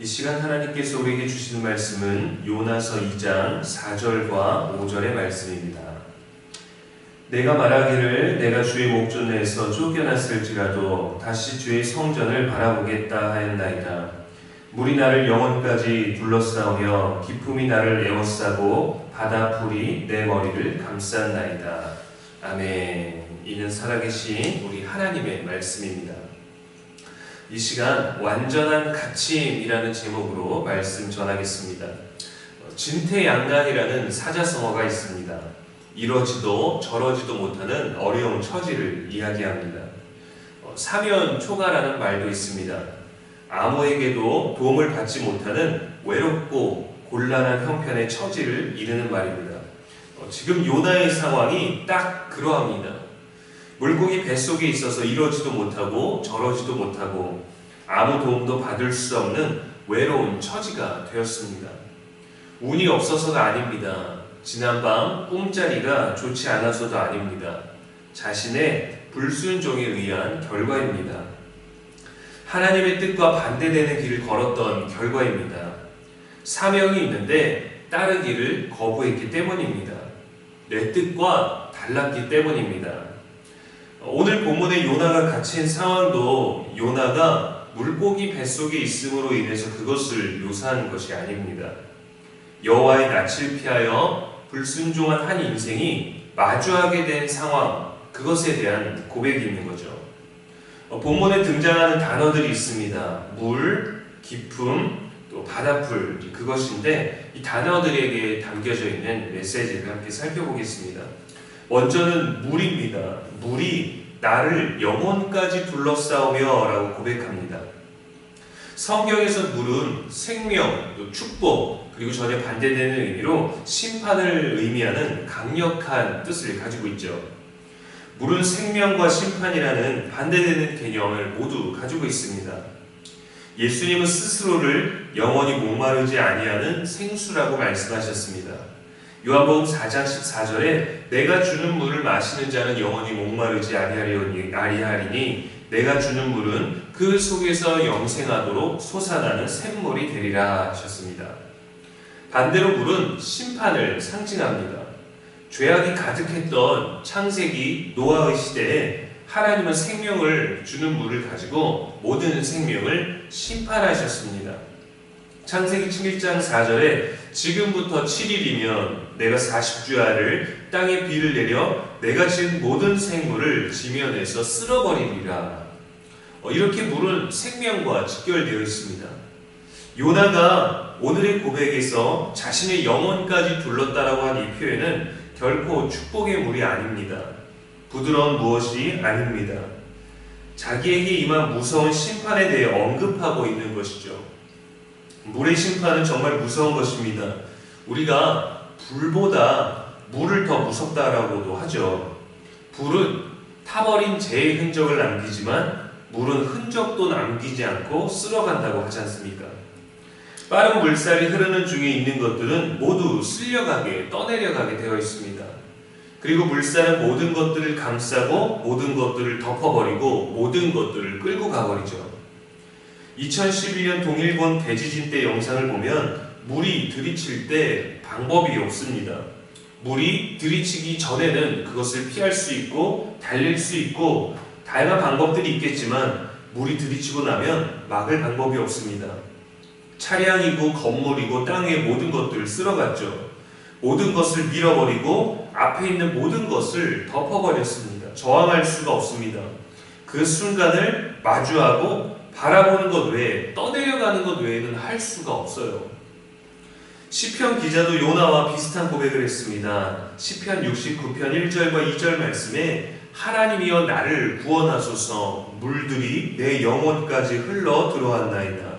이 시간 하나님께서 우리에게 주시는 말씀은 요나서 2장 4절과 5절의 말씀입니다. 내가 말하기를 내가 주의 목전 내에서 쫓겨났을지라도 다시 주의 성전을 바라보겠다 하였나이다. 물이 나를 영혼까지 둘러싸우며 기품이 나를 에워싸고 바다풀이 내 머리를 감쌌나이다. 아멘. 이는 살아계신 우리 하나님의 말씀입니다. 이 시간 완전한 가침이라는 제목으로 말씀 전하겠습니다. 진태양간이라는 사자성어가 있습니다. 이러지도 저러지도 못하는 어려운 처지를 이야기합니다. 사면 초가라는 말도 있습니다. 아무에게도 도움을 받지 못하는 외롭고 곤란한 형편의 처지를 이르는 말입니다. 지금 요나의 상황이 딱 그러합니다. 물고기 뱃속에 있어서 이러지도 못하고 저러지도 못하고 아무 도움도 받을 수 없는 외로운 처지가 되었습니다. 운이 없어서가 아닙니다. 지난밤 꿈자리가 좋지 않아서도 아닙니다. 자신의 불순종에 의한 결과입니다. 하나님의 뜻과 반대되는 길을 걸었던 결과입니다. 사명이 있는데 따르기를 거부했기 때문입니다. 내 뜻과 달랐기 때문입니다. 오늘 본문의 요나가 갇힌 상황도 요나가 물고기 뱃속에 있음으로 인해서 그것을 묘사하는 것이 아닙니다. 여호와의 낯을 피하여 불순종한 한 인생이 마주하게 된 상황, 그것에 대한 고백이 있는 거죠. 어, 본문에 등장하는 단어들이 있습니다. 물, 기품, 또 바다풀, 그것인데 이 단어들에게 담겨져 있는 메시지를 함께 살펴보겠습니다. 먼저는 물입니다. 물이 나를 영혼까지 둘러싸우며 라고 고백합니다. 성경에서 물은 생명, 또 축복, 그리고 전혀 반대되는 의미로 심판을 의미하는 강력한 뜻을 가지고 있죠. 물은 생명과 심판이라는 반대되는 개념을 모두 가지고 있습니다. 예수님은 스스로를 영원히 목마르지 아니하는 생수라고 말씀하셨습니다. 요한복음 4장 14절에 내가 주는 물을 마시는 자는 영원히 목마르지 아니하리니 내가 주는 물은 그 속에서 영생하도록 솟아나는 샘물이 되리라 하셨습니다. 반대로 물은 심판을 상징합니다. 죄악이 가득했던 창세기 노아의 시대에 하나님은 생명을 주는 물을 가지고 모든 생명을 심판하셨습니다. 창세기 7장 4절에 지금부터 7일이면 내가 40주야를 땅에 비를 내려 내가 지은 모든 생물을 지면에서 쓸어버리리라. 어, 이렇게 물은 생명과 직결되어 있습니다. 요나가 오늘의 고백에서 자신의 영혼까지 둘렀다라고 한 이 표현은 결코 축복의 물이 아닙니다. 부드러운 무엇이 아닙니다. 자기에게 임한 무서운 심판에 대해 언급하고 있는 것이죠. 물의 심판은 정말 무서운 것입니다. 우리가 불보다 물을 더 무섭다라고도 하죠. 불은 타버린 재의 흔적을 남기지만 물은 흔적도 남기지 않고 쓸어간다고 하지 않습니까? 빠른 물살이 흐르는 중에 있는 것들은 모두 쓸려가게, 떠내려가게 되어 있습니다. 그리고 물살은 모든 것들을 감싸고 모든 것들을 덮어버리고 모든 것들을 끌고 가버리죠. 2011년 동일본 대지진 때 영상을 보면 물이 들이칠 때 방법이 없습니다. 물이 들이치기 전에는 그것을 피할 수 있고 달릴 수 있고 다양한 방법들이 있겠지만 물이 들이치고 나면 막을 방법이 없습니다. 차량이고 건물이고 땅의 모든 것들을 쓸어갔죠. 모든 것을 밀어버리고 앞에 있는 모든 것을 덮어버렸습니다. 저항할 수가 없습니다. 그 순간을 마주하고 바라보는 것 외에 떠내려가는 것 외에는 할 수가 없어요. 시편 기자도 요나와 비슷한 고백을 했습니다. 시편 69편 1절과 2절 말씀에 하나님이여 나를 구원하소서 물들이 내 영혼까지 흘러 들어왔나이다.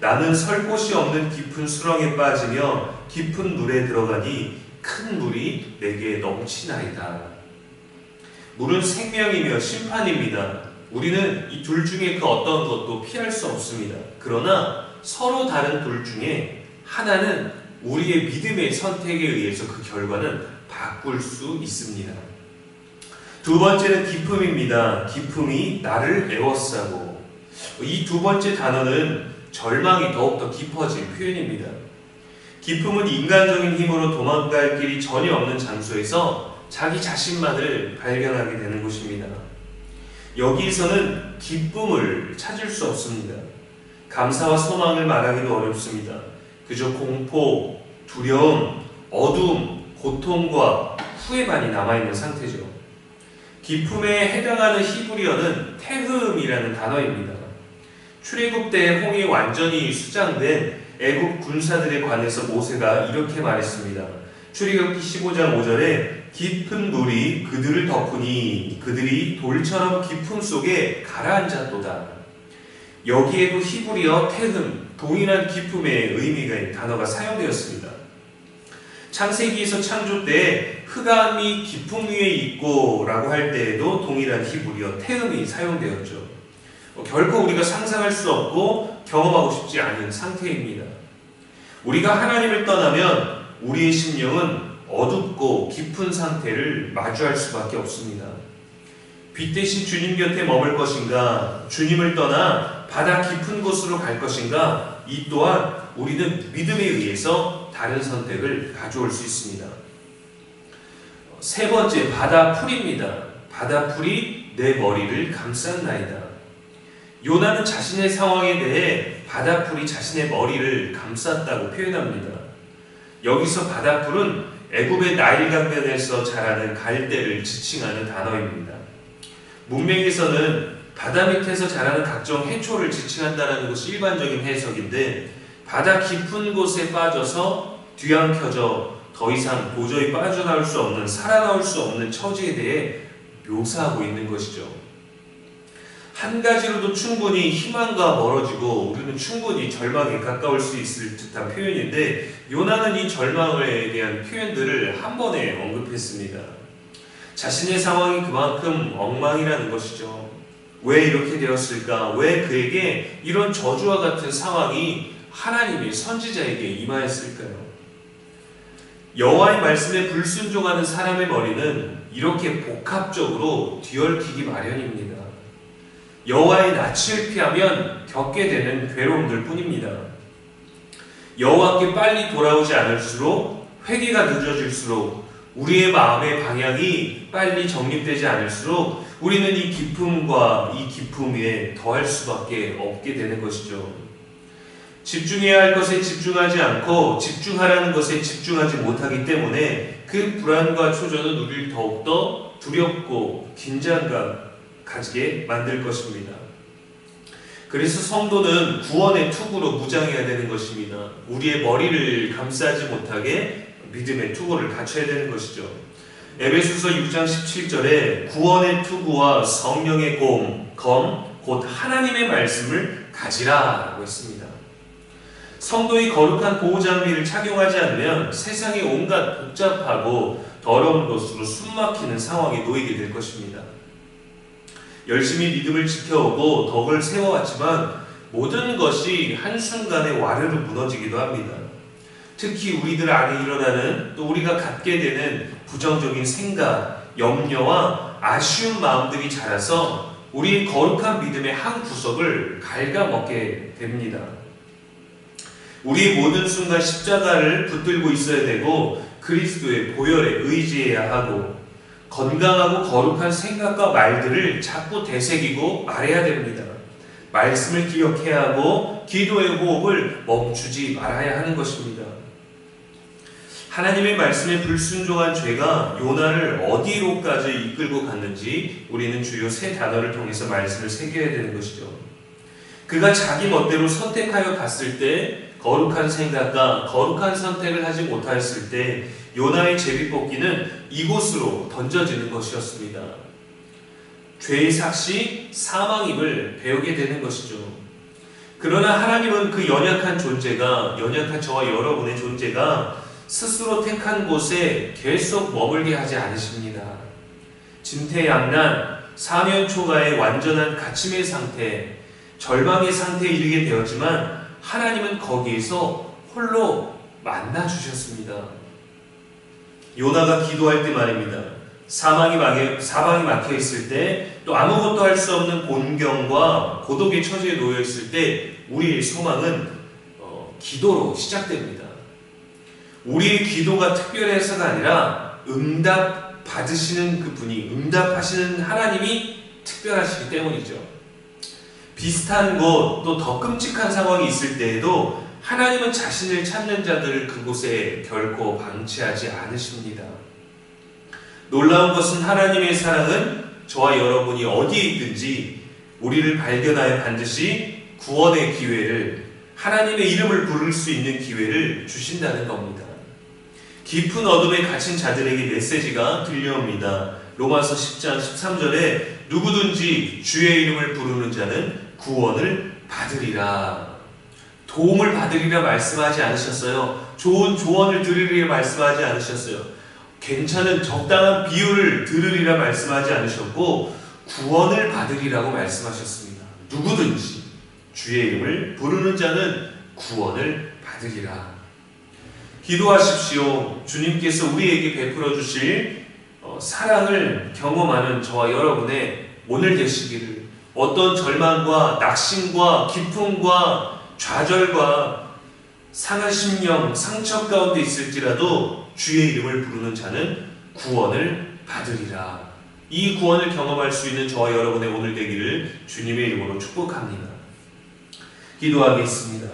나는 설 곳이 없는 깊은 수렁에 빠지며 깊은 물에 들어가니 큰 물이 내게 넘치나이다. 물은 생명이며 심판입니다. 우리는 이 둘 중에 그 어떤 것도 피할 수 없습니다. 그러나 서로 다른 둘 중에 하나는 우리의 믿음의 선택에 의해서 그 결과는 바꿀 수 있습니다. 두 번째는 기품입니다. 기품이 나를 에워싸고 이 두 번째 단어는 절망이 더욱더 깊어진 표현입니다. 기쁨은 인간적인 힘으로 도망갈 길이 전혀 없는 장소에서 자기 자신만을 발견하게 되는 곳입니다. 여기에서는 기쁨을 찾을 수 없습니다. 감사와 소망을 말하기도 어렵습니다. 그저 공포, 두려움, 어두움, 고통과 후회만이 남아있는 상태죠. 기품에 해당하는 히브리어는 태흠이라는 단어입니다. 출애굽 때 홍이 완전히 수장된 애굽 군사들에 관해서 모세가 이렇게 말했습니다. 출애굽기 15장 5절에 깊은 물이 그들을 덮으니 그들이 돌처럼 깊음 속에 가라앉았도다. 여기에도 히브리어 태흠, 동일한 기쁨의 의미가 단어가 사용되었습니다. 창세기에서 창조 때 흑암이 깊음 위에 있고 라고 할 때에도 동일한 히브리어 태음이 사용되었죠. 어, 결코 우리가 상상할 수 없고 경험하고 싶지 않은 상태입니다. 우리가 하나님을 떠나면 우리의 심령은 어둡고 깊은 상태를 마주할 수밖에 없습니다. 빛 대신 주님 곁에 머물 것인가, 주님을 떠나 바다 깊은 곳으로 갈 것인가, 이 또한 우리는 믿음에 의해서 다른 선택을 가져올 수 있습니다. 세 번째, 바다 풀입니다. 바다 풀이 내 머리를 감쌌나이다. 요나는 자신의 상황에 대해 바다 풀이 자신의 머리를 감쌌다고 표현합니다. 여기서 바다 풀은 애굽의 나일 강변에서 자라는 갈대를 지칭하는 단어입니다. 문명에서는 바다 밑에서 자라는 각종 해초를 지칭한다는 것이 일반적인 해석인데 바다 깊은 곳에 빠져서 뒤엉켜져 더 이상 도저히 빠져나올 수 없는 살아나올 수 없는 처지에 대해 묘사하고 있는 것이죠. 한 가지로도 충분히 희망과 멀어지고 우리는 충분히 절망에 가까울 수 있을 듯한 표현인데 요나는 이 절망에 대한 표현들을 한 번에 언급했습니다. 자신의 상황이 그만큼 엉망이라는 것이죠. 왜 이렇게 되었을까? 왜 그에게 이런 저주와 같은 상황이 하나님의 선지자에게 임하였을까요? 여호와의 말씀에 불순종하는 사람의 머리는 이렇게 복합적으로 뒤얽히기 마련입니다. 여호와의 낯을 피하면 겪게 되는 괴로움들 뿐입니다. 여호와께 빨리 돌아오지 않을수록 회개가 늦어질수록 우리의 마음의 방향이 빨리 정립되지 않을수록 우리는 이 기쁨과 이 기쁨 위에 더할 수밖에 없게 되는 것이죠. 집중해야 할 것에 집중하지 않고 집중하라는 것에 집중하지 못하기 때문에 그 불안과 초조는 우리를 더욱더 두렵고 긴장감 가지게 만들 것입니다. 그래서 성도는 구원의 투구로 무장해야 되는 것입니다. 우리의 머리를 감싸지 못하게 믿음의 투구를 갖춰야 되는 것이죠. 에베소서 6장 17절에 구원의 투구와 성령의 곰, 검, 곧 하나님의 말씀을 가지라라고 했습니다. 성도의 거룩한 보호 장비를 착용하지 않으면 세상의 온갖 복잡하고 더러운 것으로 숨막히는 상황에 놓이게 될 것입니다. 열심히 믿음을 지켜오고 덕을 세워왔지만 모든 것이 한순간에 와르르 무너지기도 합니다. 특히 우리들 안에 일어나는 또 우리가 갖게 되는 부정적인 생각, 염려와 아쉬운 마음들이 자라서 우리 거룩한 믿음의 한 구석을 갉아먹게 됩니다. 우리 모든 순간 십자가를 붙들고 있어야 되고 그리스도의 보혈에 의지해야 하고 건강하고 거룩한 생각과 말들을 자꾸 되새기고 말해야 됩니다. 말씀을 기억해야 하고 기도의 호흡을 멈추지 말아야 하는 것입니다. 하나님의 말씀에 불순종한 죄가 요나를 어디로까지 이끌고 갔는지 우리는 주요 세 단어를 통해서 말씀을 새겨야 되는 것이죠. 그가 자기 멋대로 선택하여 갔을 때 거룩한 생각과 거룩한 선택을 하지 못하였을 때 요나의 제비뽑기는 이곳으로 던져지는 것이었습니다. 죄의 삭시 사망임을 배우게 되는 것이죠. 그러나 하나님은 그 연약한 존재가 연약한 저와 여러분의 존재가 스스로 택한 곳에 계속 머물게 하지 않으십니다. 진퇴양난, 사면 초가의 완전한 갇힘의 상태, 절망의 상태에 이르게 되었지만 하나님은 거기에서 홀로 만나 주셨습니다. 요나가 기도할 때 말입니다. 사망이 막혀, 사방이 막혀 있을 때, 또 아무것도 할 수 없는 곤경과 고독의 처지에 놓여 있을 때, 우리의 소망은 어, 기도로 시작됩니다. 우리의 기도가 특별해서가 아니라 응답 받으시는 그분이 응답하시는 하나님이 특별하시기 때문이죠. 비슷한 곳 또 더 끔찍한 상황이 있을 때에도 하나님은 자신을 찾는 자들을 그곳에 결코 방치하지 않으십니다. 놀라운 것은 하나님의 사랑은 저와 여러분이 어디에 있든지 우리를 발견하여 반드시 구원의 기회를 하나님의 이름을 부를 수 있는 기회를 주신다는 겁니다. 깊은 어둠에 갇힌 자들에게 메시지가 들려옵니다. 로마서 10장 13절에 누구든지 주의 이름을 부르는 자는 구원을 받으리라. 도움을 받으리라 말씀하지 않으셨어요. 좋은 조언을 들으리라 말씀하지 않으셨어요. 괜찮은 적당한 비유를 들으리라 말씀하지 않으셨고 구원을 받으리라고 말씀하셨습니다. 누구든지 주의 이름을 부르는 자는 구원을 받으리라. 기도하십시오. 주님께서 우리에게 베풀어 주실 어, 사랑을 경험하는 저와 여러분의 오늘 되시기를 어떤 절망과 낙심과 기쁨과 좌절과 상한 심령, 상처 가운데 있을지라도 주의 이름을 부르는 자는 구원을 받으리라. 이 구원을 경험할 수 있는 저와 여러분의 오늘 되기를 주님의 이름으로 축복합니다. 기도하겠습니다.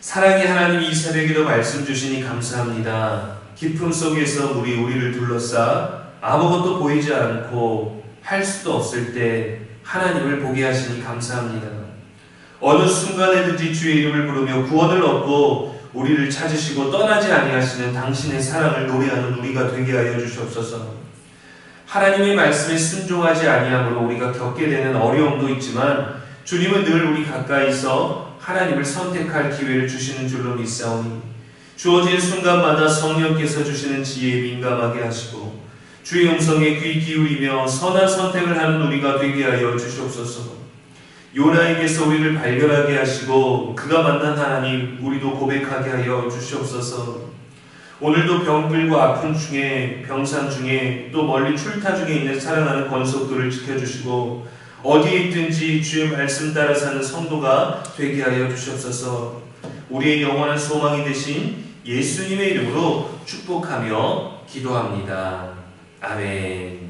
사랑의 하나님 이 새벽에도 말씀 주시니 감사합니다. 기쁨 속에서 우리 우리를 둘러싸 아무것도 보이지 않고 할 수도 없을 때 하나님을 보게 하시니 감사합니다. 어느 순간에든지 주의 이름을 부르며 구원을 얻고 우리를 찾으시고 떠나지 아니하시는 당신의 사랑을 노래하는 우리가 되게 하여 주시옵소서. 하나님의 말씀에 순종하지 아니함으로 우리가 겪게 되는 어려움도 있지만 주님은 늘 우리 가까이서 하나님을 선택할 기회를 주시는 줄로 믿사오니 주어진 순간마다 성령께서 주시는 지혜에 민감하게 하시고 주의 음성에 귀 기울이며 선한 선택을 하는 우리가 되게 하여 주시옵소서. 요나에게서 우리를 발견하게 하시고 그가 만난 하나님 우리도 고백하게 하여 주시옵소서. 오늘도 병들고 아픈 중에 병상 중에 또 멀리 출타 중에 있는 사랑하는 권속들을 지켜주시고 어디에 있든지 주의 말씀 따라 사는 성도가 되게 하여 주시옵소서. 우리의 영원한 소망이 되신 예수님의 이름으로 축복하며 기도합니다. 아멘.